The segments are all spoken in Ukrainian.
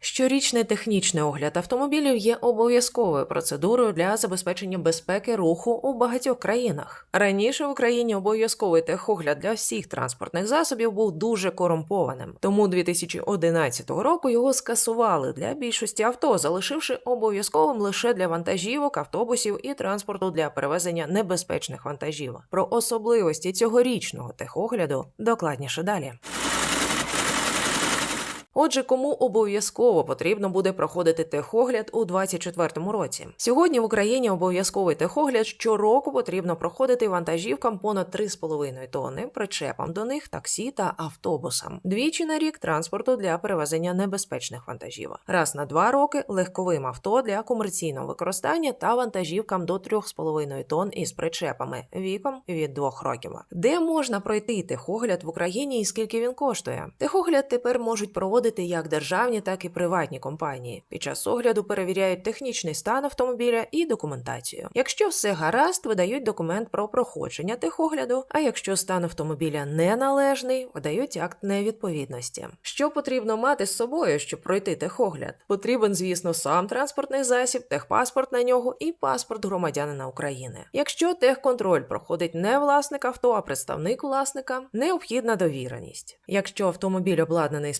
Щорічний технічний огляд автомобілів є обов'язковою процедурою для забезпечення безпеки руху у багатьох країнах. Раніше в Україні обов'язковий техогляд для всіх транспортних засобів був дуже корумпованим, тому 2011 року його скасували для більшості авто, залишивши обов'язковим лише для вантажівок, автобусів і транспорту для перевезення небезпечних вантажівок. Про особливості цьогорічного техогляду докладніше далі. Отже, кому обов'язково потрібно буде проходити техогляд у 2024 році? Сьогодні в Україні обов'язковий техогляд щороку потрібно проходити вантажівкам понад 3,5 тонни, причепам до них, таксі та автобусам. Двічі на рік транспорту для перевезення небезпечних вантажівок. Раз на два роки легковим авто для комерційного використання та вантажівкам до 3,5 тонн із причепами віком від 2 років. Де можна пройти техогляд в Україні і скільки він коштує? Техогляд тепер можуть проводити як державні, так і приватні компанії. Під час огляду перевіряють технічний стан автомобіля і документацію. Якщо все гаразд, видають документ про проходження техогляду. А якщо стан автомобіля неналежний, видають акт невідповідності. Що потрібно мати з собою, щоб пройти техогляд? Потрібен, звісно, сам транспортний засіб, техпаспорт на нього і паспорт громадянина України. Якщо техконтроль проходить не власник авто, а представник власника, необхідна довіреність. Якщо автомобіль обладнаний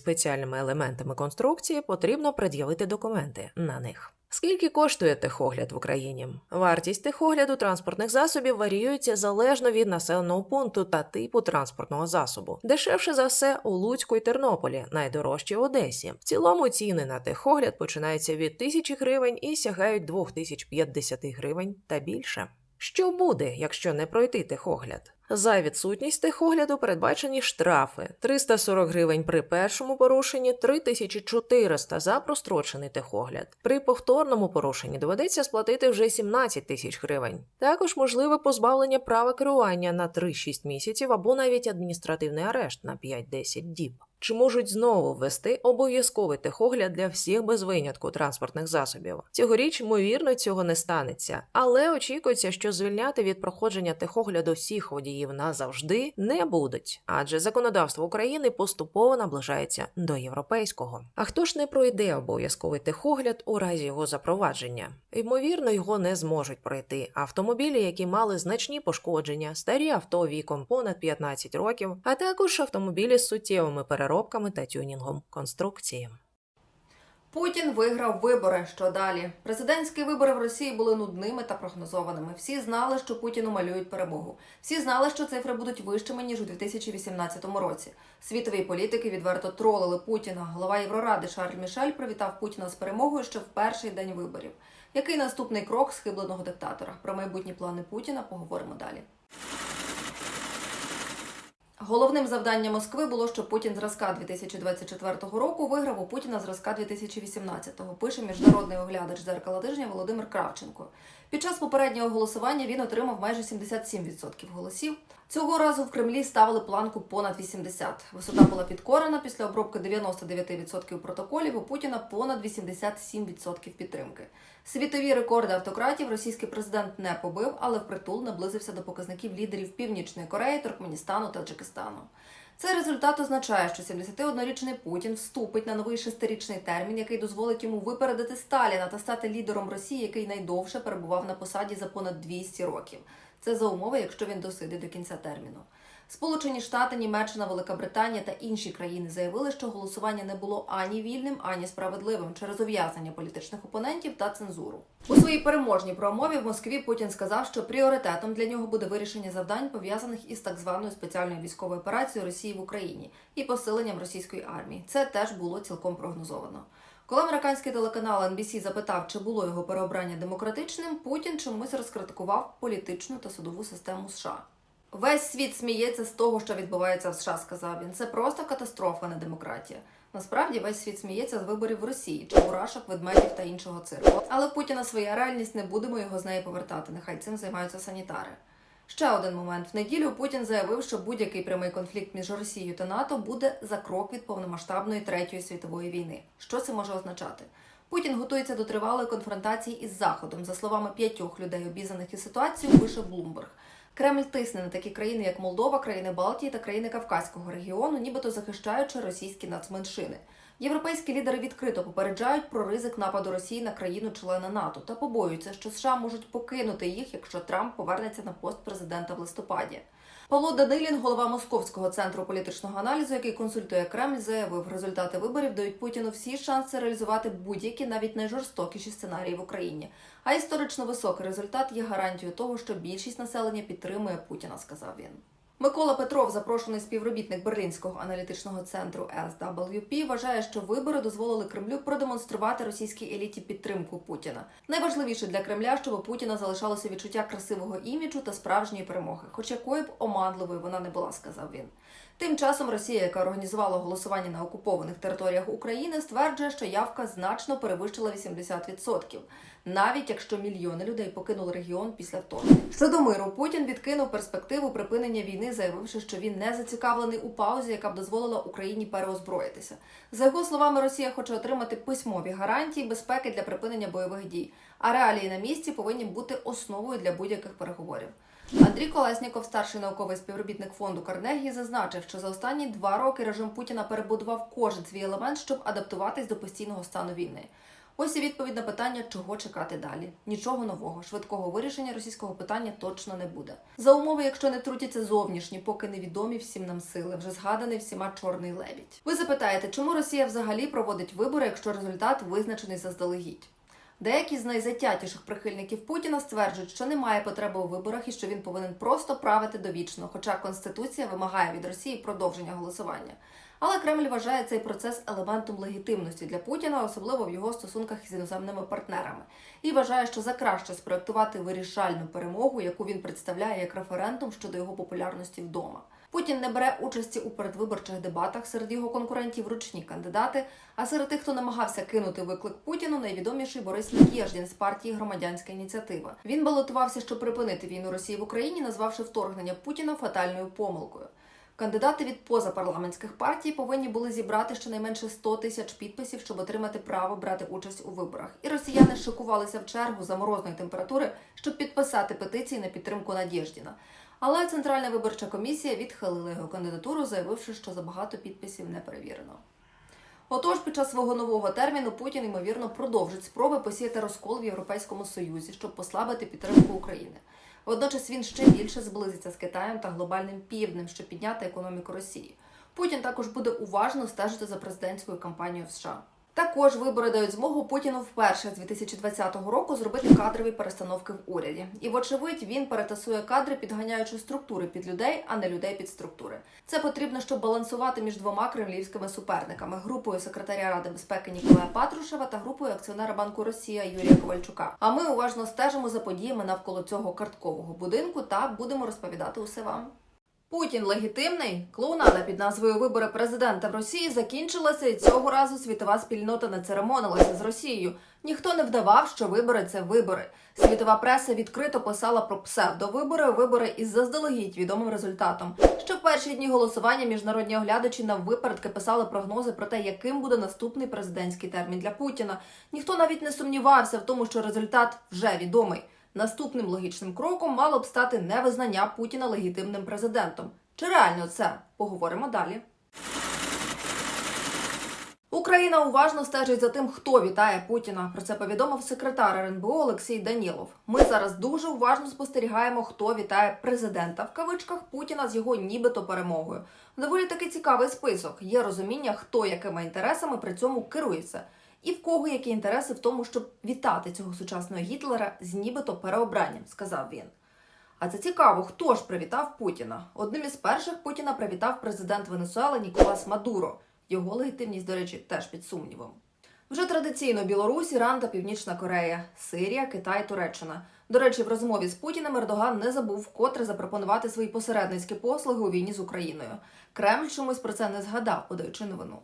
спеціальними елементами конструкції, потрібно пред'явити документи на них. Скільки коштує техогляд в Україні? Вартість техогляду транспортних засобів варіюється залежно від населеного пункту та типу транспортного засобу. Дешевше за все у Луцьку і Тернополі, найдорожче в Одесі. В цілому ціни на техогляд починаються від 1000 гривень і сягають 2050 гривень та більше. Що буде, якщо не пройти техогляд? За відсутність техогляду передбачені штрафи 340 гривень при першому порушенні, 3400 за прострочений техогляд. При повторному порушенні доведеться сплатити вже 17 тисяч гривень. Також можливе позбавлення права керування на 3-6 місяців або навіть адміністративний арешт на 5-10 діб. Чи можуть знову ввести обов'язковий техогляд для всіх без винятку транспортних засобів? Цьогоріч, ймовірно, цього не станеться, але очікується, що звільняти від проходження техогляду всіх водіїв назавжди не будуть, адже законодавство України поступово наближається до європейського. А хто ж не пройде обов'язковий техогляд у разі його запровадження? Ймовірно, його не зможуть пройти автомобілі, які мали значні пошкодження, старі авто віком понад 15 років, а також автомобілі з суттєвими переробками та тюнінгом конструкції. Путін виграв вибори. Що далі? Президентські вибори в Росії були нудними та прогнозованими. Всі знали, що Путіну малюють перемогу. Всі знали, що цифри будуть вищими ніж у 2018 році. Світові політики відверто тролили Путіна. Голова Євроради Шарль Мішель привітав Путіна з перемогою ще в перший день виборів. Який наступний крок схибленого диктатора? Про майбутні плани Путіна поговоримо далі. Головним завданням Москви було, що Путін зразка 2024 року виграв у Путіна зразка 2018-го, пише міжнародний оглядач зеркала тижня Володимир Кравченко. Під час попереднього голосування він отримав майже 77% голосів. Цього разу в Кремлі ставили планку понад 80. Висота була підкорена після обробки 99% протоколів. У Путіна понад 87% підтримки. Світові рекорди автократів російський президент не побив, але впритул наблизився до показників лідерів Північної Кореї, Туркменістану та Таджикистану. Цей результат означає, що 71-річний Путін вступить на новий шестирічний термін, який дозволить йому випередити Сталіна та стати лідером Росії, який найдовше перебував на посаді за понад 200 років. Це за умови, якщо він досидить до кінця терміну. Сполучені Штати, Німеччина, Велика Британія та інші країни заявили, що голосування не було ані вільним, ані справедливим через ув'язнення політичних опонентів та цензуру. У своїй переможній промові в Москві Путін сказав, що пріоритетом для нього буде вирішення завдань пов'язаних із так званою спеціальною військовою операцією Росії в Україні і посиленням російської армії. Це теж було цілком прогнозовано. Коли американський телеканал NBC запитав, чи було його переобрання демократичним, Путін чомусь розкритикував політичну та судову систему США. Весь світ сміється з того, що відбувається в США, сказав він. Це просто катастрофа, не демократія. Насправді весь світ сміється з виборів в Росії, чебурашок, ведмедів та іншого цирку. Але Путіна своя реальність не будемо його з неї повертати. Нехай цим займаються санітари. Ще один момент. В неділю Путін заявив, що будь-який прямий конфлікт між Росією та НАТО буде за крок від повномасштабної третьої світової війни. Що це може означати? Путін готується до тривалої конфронтації із Заходом. За словами п'ятьох людей, обізнаних із ситуацією, пише Блумберг. Кремль тисне на такі країни, як Молдова, країни Балтії та країни Кавказького регіону, нібито захищаючи російські нацменшини. Європейські лідери відкрито попереджають про ризик нападу Росії на країну-члена НАТО та побоюються, що США можуть покинути їх, якщо Трамп повернеться на пост президента в листопаді. Павло Данилін, голова Московського центру політичного аналізу, який консультує Кремль, заявив, результати виборів дають Путіну всі шанси реалізувати будь-які, навіть найжорстокіші сценарії в Україні. А історично високий результат є гарантією того, що більшість населення підтримує Путіна, сказав він. Микола Петров, запрошений співробітник Берлінського аналітичного центру SWP, вважає, що вибори дозволили Кремлю продемонструвати російській еліті підтримку Путіна. Найважливіше для Кремля, щоб у Путіна залишалося відчуття красивого іміджу та справжньої перемоги, хоч якою б оманливою вона не була, сказав він. Тим часом Росія, яка організувала голосування на окупованих територіях України, стверджує, що явка значно перевищила 80%, навіть якщо мільйони людей покинули регіон після вторгнення. Щодо миру, Путін відкинув перспективу припинення війни, заявивши, що він не зацікавлений у паузі, яка б дозволила Україні переозброїтися. За його словами, Росія хоче отримати письмові гарантії безпеки для припинення бойових дій, а реалії на місці повинні бути основою для будь-яких переговорів. Андрій Колесніков, старший науковий співробітник фонду Карнегі, зазначив, що за останні два роки режим Путіна перебудував кожен свій елемент, щоб адаптуватись до постійного стану війни. Ось і відповідь на питання, чого чекати далі. Нічого нового, швидкого вирішення російського питання точно не буде. За умови, якщо не трутяться зовнішні, поки невідомі всім нам сили, вже згаданий всіма чорний лебідь. Ви запитаєте, чому Росія взагалі проводить вибори, якщо результат визначений заздалегідь? Деякі з найзатятіших прихильників Путіна стверджують, що немає потреби у виборах і що він повинен просто правити довічно, хоча Конституція вимагає від Росії продовження голосування. Але Кремль вважає цей процес елементом легітимності для Путіна, особливо в його стосунках з іноземними партнерами, і вважає, що за краще спроектувати вирішальну перемогу, яку він представляє як референдум щодо його популярності вдома. Путін не бере участі у передвиборчих дебатах серед його конкурентів ручні кандидати. А серед тих, хто намагався кинути виклик Путіну, найвідоміший Борис Надєждін з партії Громадянська ініціатива. Він балотувався, щоб припинити війну Росії в Україні, назвавши вторгнення Путіна фатальною помилкою. Кандидати від позапарламентських партій повинні були зібрати щонайменше 100 тисяч підписів, щоб отримати право брати участь у виборах. І росіяни шикувалися в чергу за морозної температури, щоб підписати петиції на підтримку Надєждіна. Але Центральна виборча комісія відхилила його кандидатуру, заявивши, що забагато підписів не перевірено. Отож, під час свого нового терміну Путін ймовірно продовжить спроби посіяти розкол в Європейському Союзі, щоб послабити підтримку України. Водночас він ще більше зблизиться з Китаєм та глобальним півднем, щоб підняти економіку Росії. Путін також буде уважно стежити за президентською кампанією в США. Також вибори дають змогу Путіну вперше з 2020 року зробити кадрові перестановки в уряді. І, вочевидь, він перетасує кадри, підганяючи структури під людей, а не людей під структури. Це потрібно, щоб балансувати між двома кремлівськими суперниками: групою секретаря Ради безпеки Ніколая Патрушева та групою акціонера Банку Росія Юрія Ковальчука. А ми уважно стежимо за подіями навколо цього карткового будинку та будемо розповідати усе вам. Путін легітимний клоунада під назвою Вибори президента в Росії закінчилася, і цього разу світова спільнота не церемонилася з Росією. Ніхто не вдавав, що вибори це вибори. Світова преса відкрито писала про псевдовибори, вибори із заздалегідь відомим результатом. Ще в перші дні голосування міжнародні оглядачі на випередки писали прогнози про те, яким буде наступний президентський термін для Путіна. Ніхто навіть не сумнівався в тому, що результат вже відомий. Наступним логічним кроком мало б стати невизнання Путіна легітимним президентом. Чи реально це? Поговоримо далі. Україна уважно стежить за тим, хто вітає Путіна. Про це повідомив секретар РНБО Олексій Данілов. Ми зараз дуже уважно спостерігаємо, хто вітає президента в кавичках Путіна з його нібито перемогою. Доволі таки цікавий список. Є розуміння, хто якими інтересами при цьому керується. І в кого які інтереси в тому, щоб вітати цього сучасного Гітлера з нібито переобранням, сказав він. А це цікаво, хто ж привітав Путіна? Одним із перших Путіна привітав президент Венесуели Ніколас Мадуро. Його легітимність, до речі, теж під сумнівом. Вже традиційно Білорусь, Іран та Північна Корея, Сирія, Китай, Туреччина. До речі, в розмові з Путіним Ердоган не забув вкотре запропонувати свої посередницькі послуги у війні з Україною. Кремль чомусь про це не згадав, подаючи новину.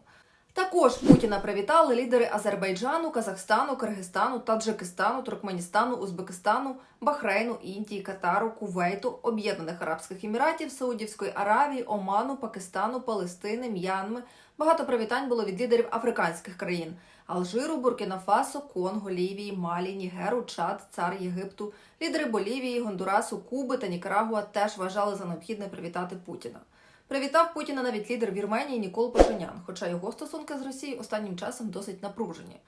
Також Путіна привітали лідери Азербайджану, Казахстану, Киргизстану, Таджикистану, Туркменістану, Узбекистану, Бахрейну, Індії, Катару, Кувейту, Об'єднаних Арабських Еміратів, Саудівської Аравії, Оману, Пакистану, Палестини, М'янми. Багато привітань було від лідерів африканських країн: Алжиру, Буркіна Фасо, Конго, Лівії, Малі, Нігеру, Чад, Цар Єгипту, лідери Болівії, Гондурасу, Куби та Нікарагуа теж вважали за необхідне привітати Путіна. Привітав Путіна навіть лідер Вірменії Нікол Пашинян, хоча його стосунки з Росією останнім часом досить напружені.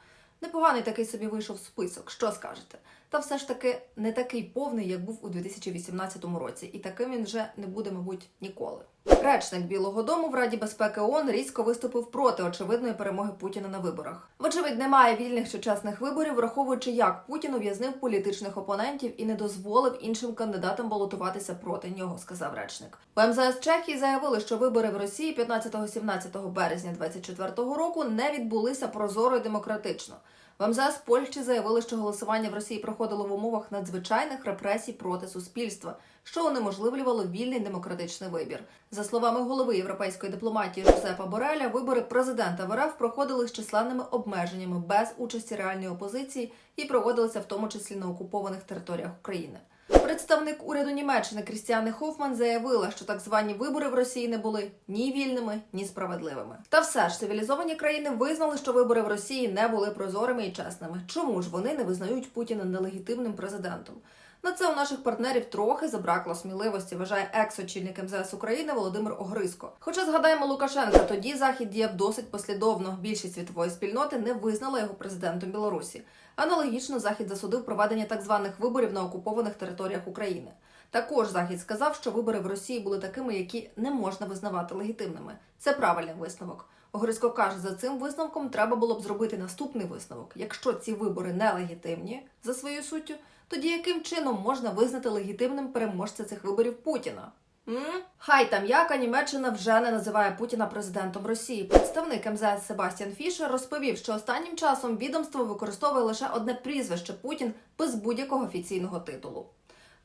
Непоганий такий собі вийшов список, що скажете? Та все ж таки не такий повний, як був у 2018 році, і таким він вже не буде, мабуть, ніколи. Речник Білого Дому в Раді безпеки ООН різко виступив проти очевидної перемоги Путіна на виборах. Вочевидь, немає вільних чи чесних виборів, враховуючи, як Путін ув'язнив політичних опонентів і не дозволив іншим кандидатам балотуватися проти нього, сказав речник. В МЗС Чехії заявили, що вибори в Росії 15-17 березня 2024 року не відбулися прозоро і демократично. В МЗС Польщі заявили, що голосування в Росії проходило в умовах надзвичайних репресій проти суспільства, що унеможливлювало вільний демократичний вибір. За словами голови європейської дипломатії Жозепа Бореля, вибори президента в РФ проходили з численними обмеженнями без участі реальної опозиції і проводилися в тому числі на окупованих територіях України. Представник уряду Німеччини Крістіани Хофман заявила, що так звані вибори в Росії не були ні вільними, ні справедливими. Та все ж цивілізовані країни визнали, що вибори в Росії не були прозорими і чесними. Чому ж вони не визнають Путіна нелегітимним президентом? На це у наших партнерів трохи забракло сміливості, вважає екс-очільник МЗС України Володимир Огризко. Хоча згадаємо Лукашенка, тоді захід діяв досить послідовно. Більшість світової спільноти не визнала його президентом Білорусі. Аналогічно захід засудив проведення так званих виборів на окупованих територіях України. Також захід сказав, що вибори в Росії були такими, які не можна визнавати легітимними. Це правильний висновок. Огризко каже, за цим висновком треба було б зробити наступний висновок. Якщо ці вибори нелегітимні за своєю суттю, тоді яким чином можна визнати легітимним переможця цих виборів Путіна? М? Хай там яка Німеччина вже не називає Путіна президентом Росії. Представник МЗС Себастьян Фішер розповів, що останнім часом відомство використовує лише одне прізвище Путін без будь-якого офіційного титулу.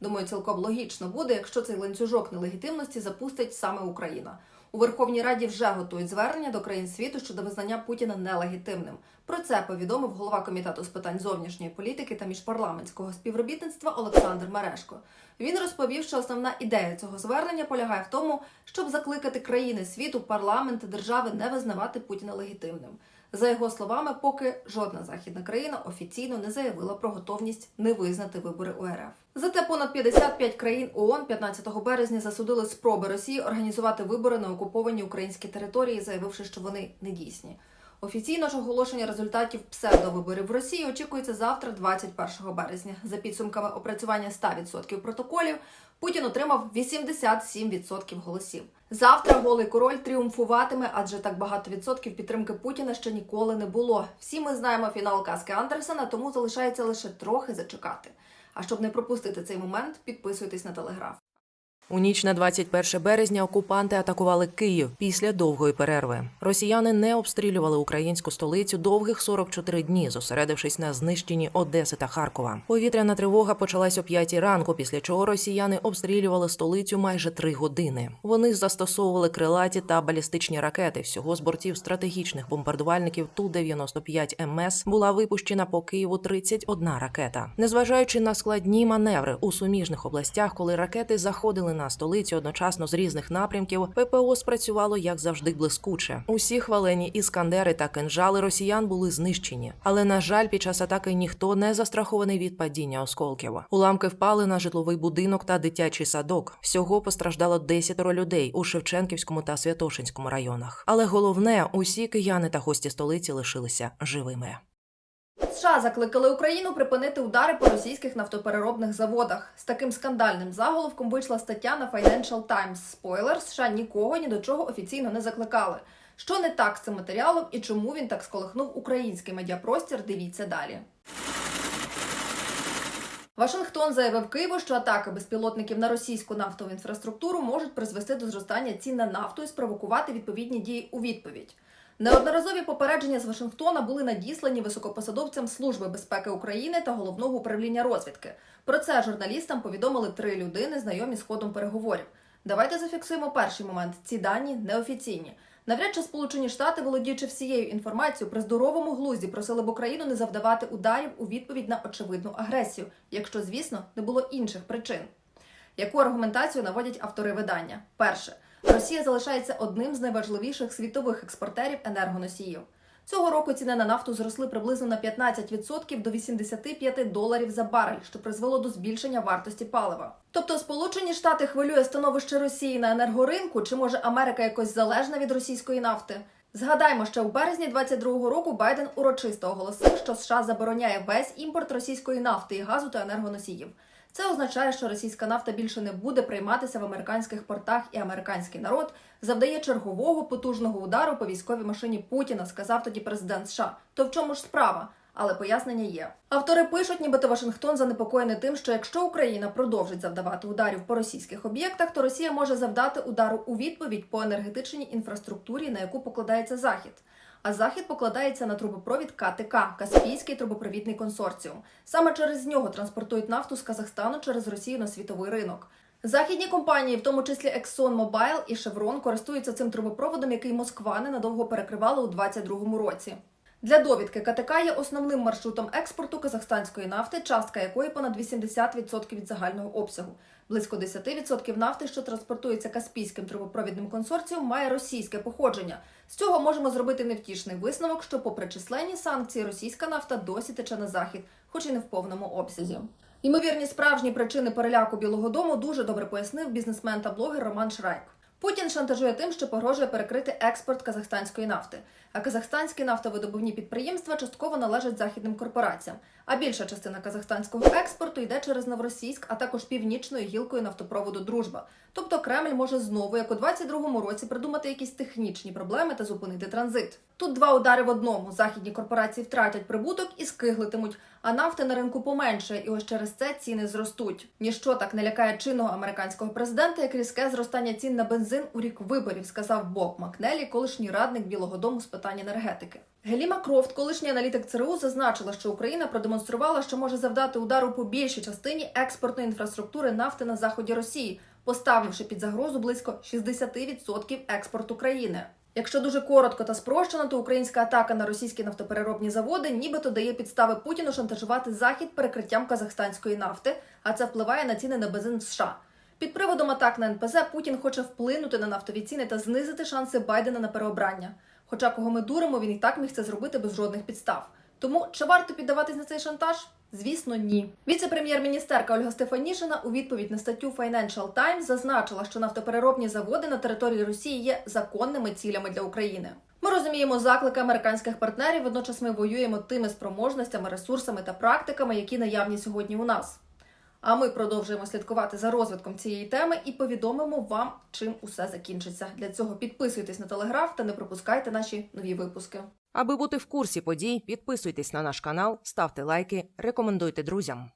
Думаю, цілком логічно буде, якщо цей ланцюжок нелегітимності запустить саме Україна. У Верховній Раді вже готують звернення до країн світу щодо визнання Путіна нелегітимним. Про це повідомив голова комітету з питань зовнішньої політики та міжпарламентського співробітництва Олександр Мерешко. Він розповів, що основна ідея цього звернення полягає в тому, щоб закликати країни світу, парламенти, держави не визнавати Путіна легітимним. За його словами, поки жодна західна країна офіційно не заявила про готовність не визнати вибори УРФ. Зате понад 55 країн ООН 15 березня засудили спроби Росії організувати вибори на окупованій українській території, заявивши, що вони недійсні. Офіційно ж оголошення результатів псевдовиборів в Росії очікується завтра, 21 березня. За підсумками опрацювання 100% протоколів, Путін отримав 87% голосів. Завтра голий король тріумфуватиме, адже так багато відсотків підтримки Путіна ще ніколи не було. Всі ми знаємо фінал казки Андерсена, тому залишається лише трохи зачекати. А щоб не пропустити цей момент, підписуйтесь на телеграф. У ніч на 21 березня окупанти атакували Київ після довгої перерви. Росіяни не обстрілювали українську столицю довгих 44 дні, зосередившись на знищенні Одеси та Харкова. Повітряна тривога почалась о 5 ранку, після чого росіяни обстрілювали столицю майже три години. Вони застосовували крилаті та балістичні ракети. Всього з бортів стратегічних бомбардувальників Ту-95 МС була випущена по Києву 31 ракета. Незважаючи на складні маневри у суміжних областях, коли ракети заходили на столицю одночасно з різних напрямків, ППО спрацювало як завжди блискуче. Усі хвалені іскандери та кинжали росіян були знищені. Але на жаль, під час атаки ніхто не застрахований від падіння осколків. Уламки впали на житловий будинок та дитячий садок. Всього постраждало 10 людей у Шевченківському та Святошинському районах. Але головне, усі кияни та гості столиці лишилися живими. США закликали Україну припинити удари по російських нафтопереробних заводах. З таким скандальним заголовком вийшла стаття на Financial Times. Спойлер, США нікого ні до чого офіційно не закликали. Що не так з цим матеріалом і чому він так сколихнув український медіапростір? Дивіться далі. Вашингтон заявив Києву, що атаки безпілотників на російську нафтову інфраструктуру можуть призвести до зростання цін на нафту і спровокувати відповідні дії у відповідь. Неодноразові попередження з Вашингтона були надіслані високопосадовцям Служби безпеки України та головного управління розвідки. Про це журналістам повідомили три людини, знайомі з ходом переговорів. Давайте зафіксуємо перший момент. Ці дані неофіційні. Навряд чи Сполучені Штати, володіючи всією інформацією, при здоровому глузді просили б Україну не завдавати ударів у відповідь на очевидну агресію, якщо, звісно, не було інших причин. Яку аргументацію наводять автори видання? Перше, Росія залишається одним з найважливіших світових експортерів енергоносіїв. Цього року ціни на нафту зросли приблизно на 15% до 85 доларів за барель, що призвело до збільшення вартості палива. Тобто, Сполучені Штати хвилює становище Росії на енергоринку, чи може Америка якось залежна від російської нафти? Згадаймо, що в березні 22-го року Байден урочисто оголосив, що США забороняє весь імпорт російської нафти і газу та енергоносіїв. Це означає, що російська нафта більше не буде прийматися в американських портах, і американський народ завдає чергового потужного удару по військовій машині Путіна, сказав тоді президент США. То в чому ж справа? Але пояснення є. Автори пишуть, нібито Вашингтон занепокоєний тим, що якщо Україна продовжить завдавати ударів по російських об'єктах, то Росія може завдати удару у відповідь по енергетичній інфраструктурі, на яку покладається захід. А захід покладається на трубопровід КТК Каспійський трубопровідний консорціум. Саме через нього транспортують нафту з Казахстану через Росію на світовий ринок. Західні компанії, в тому числі ExxonMobil і Chevron, користуються цим трубопроводом, який Москва ненадовго перекривала у 2022 році. Для довідки КТК є основним маршрутом експорту казахстанської нафти, частка якої понад 80% від загального обсягу. Близько 10% нафти, що транспортується Каспійським трубопровідним консорціумом, має російське походження. З цього можемо зробити невтішний висновок, що, попри численні санкції, російська нафта досі тече на захід, хоч і не в повному обсязі. Ймовірні справжні причини переляку Білого Дому дуже добре пояснив бізнесмен та блогер Роман Шрайк. Путін шантажує тим, що погрожує перекрити експорт казахстанської нафти. А казахстанські нафтовидобувні підприємства частково належать західним корпораціям. А більша частина казахстанського експорту йде через Новоросійськ, а також північною гілкою нафтопроводу Дружба. Тобто Кремль може знову, як у 22-му році, придумати якісь технічні проблеми та зупинити транзит. Тут два удари в одному: західні корпорації втратять прибуток і скиглитимуть, а нафти на ринку поменше, і ось через це ціни зростуть. Ніщо так не лякає чинного американського президента, як різке зростання цін на бензин у рік виборів, сказав Боб Макнелі, колишній радник Білого Дому з питань енергетики. Геліма Крофт, колишній аналітик ЦРУ, зазначила, що Україна продемонструвала, що може завдати удару по більшій частині експортної інфраструктури нафти на заході Росії, поставивши під загрозу близько 60% експорту країни. Якщо дуже коротко та спрощено, то українська атака на російські нафтопереробні заводи нібито дає підстави Путіну шантажувати захід перекриттям казахстанської нафти, а це впливає на ціни на бензин в США. Під приводом атак на НПЗ Путін хоче вплинути на нафтові ціни та знизити шанси Байдена на переобрання. Хоча кого ми дуримо, він і так міг це зробити без жодних підстав. Тому чи варто піддаватись на цей шантаж? Звісно, ні. Віце-прем'єр-міністерка Ольга Стефанішина у відповідь на статтю Financial Times зазначила, що нафтопереробні заводи на території Росії є законними цілями для України. Ми розуміємо заклики американських партнерів. Водночас ми воюємо тими спроможностями, ресурсами та практиками, які наявні сьогодні у нас. А ми продовжуємо слідкувати за розвитком цієї теми і повідомимо вам, чим усе закінчиться. Для цього підписуйтесь на телеграф та не пропускайте наші нові випуски. Аби бути в курсі подій, підписуйтесь на наш канал, ставте лайки, рекомендуйте друзям.